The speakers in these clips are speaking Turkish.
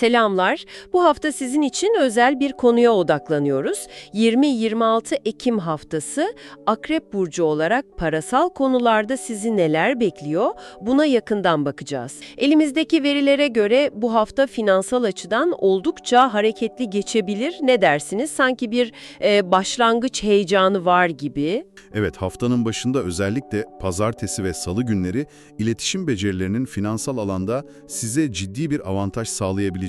Selamlar. Bu hafta sizin için özel bir konuya odaklanıyoruz. 20-26 Ekim haftası Akrep Burcu olarak parasal konularda sizi neler bekliyor? Buna yakından bakacağız. Elimizdeki verilere göre bu hafta finansal açıdan oldukça hareketli geçebilir. Ne dersiniz? Sanki bir e, başlangıç heyecanı var gibi. Evet, haftanın başında özellikle pazartesi ve salı günleri iletişim becerilerinin finansal alanda size ciddi bir avantaj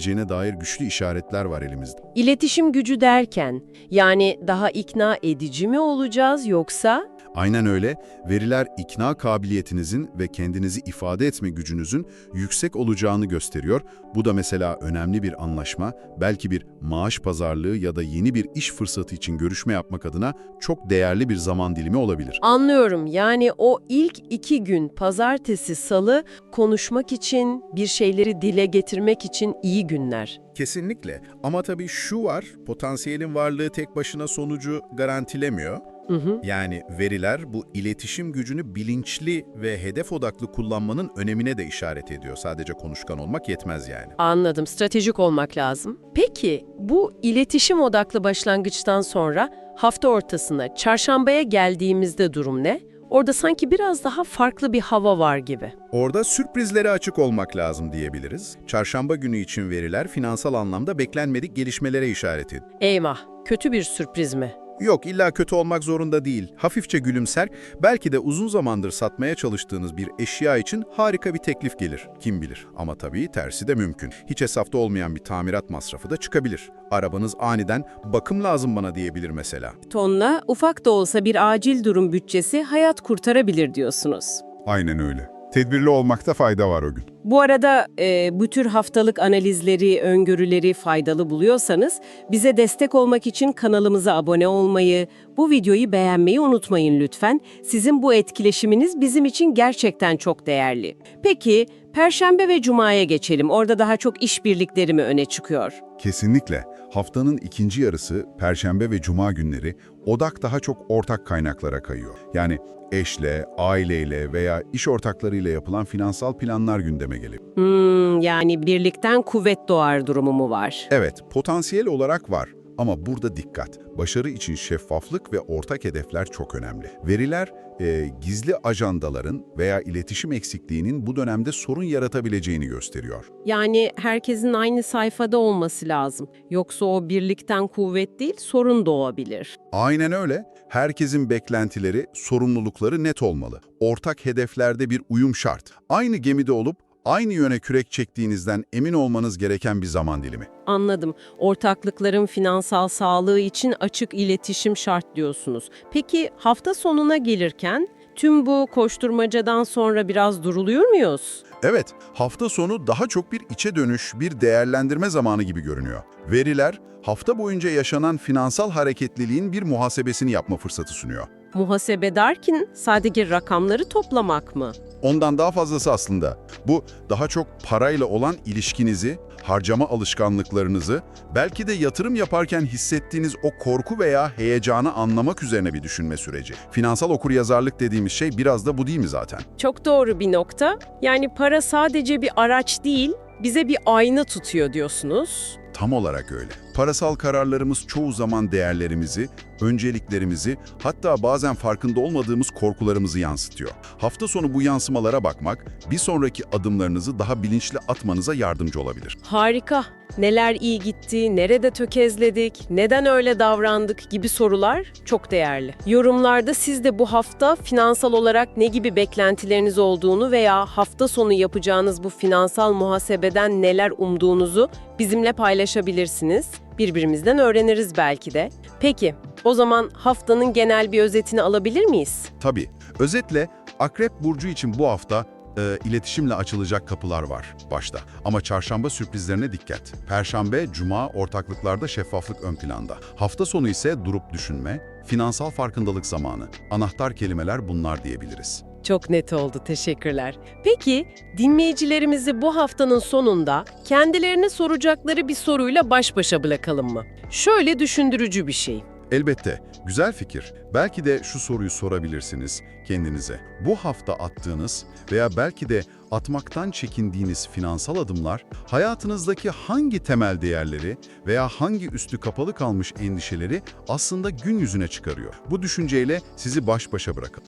sağlayabileceğine dair güçlü işaretler var elimizde. İletişim gücü derken, yani daha ikna edici mi olacağız yoksa... Aynen öyle, veriler ikna kabiliyetinizin ve kendinizi ifade etme gücünüzün yüksek olacağını gösteriyor. Bu da mesela önemli bir anlaşma, belki bir maaş pazarlığı ya da yeni bir iş fırsatı için görüşme yapmak adına çok değerli bir zaman dilimi olabilir. Anlıyorum. Yani o ilk iki gün pazartesi, salı konuşmak için, bir şeyleri dile getirmek için iyi günler. Kesinlikle. Ama tabii şu var, potansiyelin varlığı tek başına sonucu garantilemiyor. Hı hı. Yani veriler bu iletişim gücünü bilinçli ve hedef odaklı kullanmanın önemine de işaret ediyor. Sadece konuşkan olmak yetmez yani. Anladım. Stratejik olmak lazım. Peki bu iletişim odaklı başlangıçtan sonra hafta ortasına, çarşambaya geldiğimizde durum ne? Orada sanki biraz daha farklı bir hava var gibi. Orada sürprizlere açık olmak lazım diyebiliriz. Çarşamba günü için veriler finansal anlamda beklenmedik gelişmelere işaret ediyor. Eyvah, kötü bir sürpriz mi? Yok illa kötü olmak zorunda değil. Hafifçe gülümser, belki de uzun zamandır satmaya çalıştığınız bir eşya için harika bir teklif gelir. Kim bilir. Ama tabii tersi de mümkün. Hiç hesapta olmayan bir tamirat masrafı da çıkabilir. Arabanız aniden bakım lazım bana diyebilir mesela. Tonla ufak da olsa bir acil durum bütçesi hayat kurtarabilir diyorsunuz. Aynen öyle. Tedbirli olmakta fayda var o gün. Bu arada e, bu tür haftalık analizleri, öngörüleri faydalı buluyorsanız bize destek olmak için kanalımıza abone olmayı, bu videoyu beğenmeyi unutmayın lütfen. Sizin bu etkileşiminiz bizim için gerçekten çok değerli. Peki, Perşembe ve Cuma'ya geçelim. Orada daha çok işbirlikleri mi öne çıkıyor? Kesinlikle. Haftanın ikinci yarısı, Perşembe ve Cuma günleri odak daha çok ortak kaynaklara kayıyor. Yani eşle, aileyle veya iş ortaklarıyla yapılan finansal planlar gündeme geliyor. Hmm, yani birlikten kuvvet doğar durumu mu var? Evet, potansiyel olarak var. Ama burada dikkat. Başarı için şeffaflık ve ortak hedefler çok önemli. Veriler, e, gizli ajandaların veya iletişim eksikliğinin bu dönemde sorun yaratabileceğini gösteriyor. Yani herkesin aynı sayfada olması lazım. Yoksa o birlikten kuvvet değil, sorun doğabilir. Aynen öyle. Herkesin beklentileri, sorumlulukları net olmalı. Ortak hedeflerde bir uyum şart. Aynı gemide olup aynı yöne kürek çektiğinizden emin olmanız gereken bir zaman dilimi. Anladım. Ortaklıkların finansal sağlığı için açık iletişim şart diyorsunuz. Peki hafta sonuna gelirken tüm bu koşturmacadan sonra biraz duruluyor muyuz? Evet, hafta sonu daha çok bir içe dönüş, bir değerlendirme zamanı gibi görünüyor. Veriler, hafta boyunca yaşanan finansal hareketliliğin bir muhasebesini yapma fırsatı sunuyor. Muhasebe derken sadece rakamları toplamak mı? Ondan daha fazlası aslında. Bu daha çok parayla olan ilişkinizi, harcama alışkanlıklarınızı, belki de yatırım yaparken hissettiğiniz o korku veya heyecanı anlamak üzerine bir düşünme süreci. Finansal okuryazarlık dediğimiz şey biraz da bu değil mi zaten? Çok doğru bir nokta. Yani para sadece bir araç değil, bize bir ayna tutuyor diyorsunuz. Tam olarak öyle. Parasal kararlarımız çoğu zaman değerlerimizi, önceliklerimizi, hatta bazen farkında olmadığımız korkularımızı yansıtıyor. Hafta sonu bu yansımalara bakmak, bir sonraki adımlarınızı daha bilinçli atmanıza yardımcı olabilir. Harika. Neler iyi gitti, nerede tökezledik, neden öyle davrandık gibi sorular çok değerli. Yorumlarda siz de bu hafta finansal olarak ne gibi beklentileriniz olduğunu veya hafta sonu yapacağınız bu finansal muhasebeden neler umduğunuzu bizimle paylaşabilirsiniz. Birbirimizden öğreniriz belki de. Peki, o zaman haftanın genel bir özetini alabilir miyiz? Tabii, özetle Akrep Burcu için bu hafta e, iletişimle açılacak kapılar var başta. Ama çarşamba sürprizlerine dikkat. Perşembe, cuma ortaklıklarda şeffaflık ön planda. Hafta sonu ise durup düşünme, finansal farkındalık zamanı. Anahtar kelimeler bunlar diyebiliriz. Çok net oldu, teşekkürler. Peki, dinleyicilerimizi bu haftanın sonunda kendilerine soracakları bir soruyla baş başa bırakalım mı? Şöyle düşündürücü bir şey. Elbette, güzel fikir. Belki de şu soruyu sorabilirsiniz kendinize. Bu hafta attığınız veya belki de atmaktan çekindiğiniz finansal adımlar, hayatınızdaki hangi temel değerleri veya hangi üstü kapalı kalmış endişeleri aslında gün yüzüne çıkarıyor. Bu düşünceyle sizi baş başa bırakın.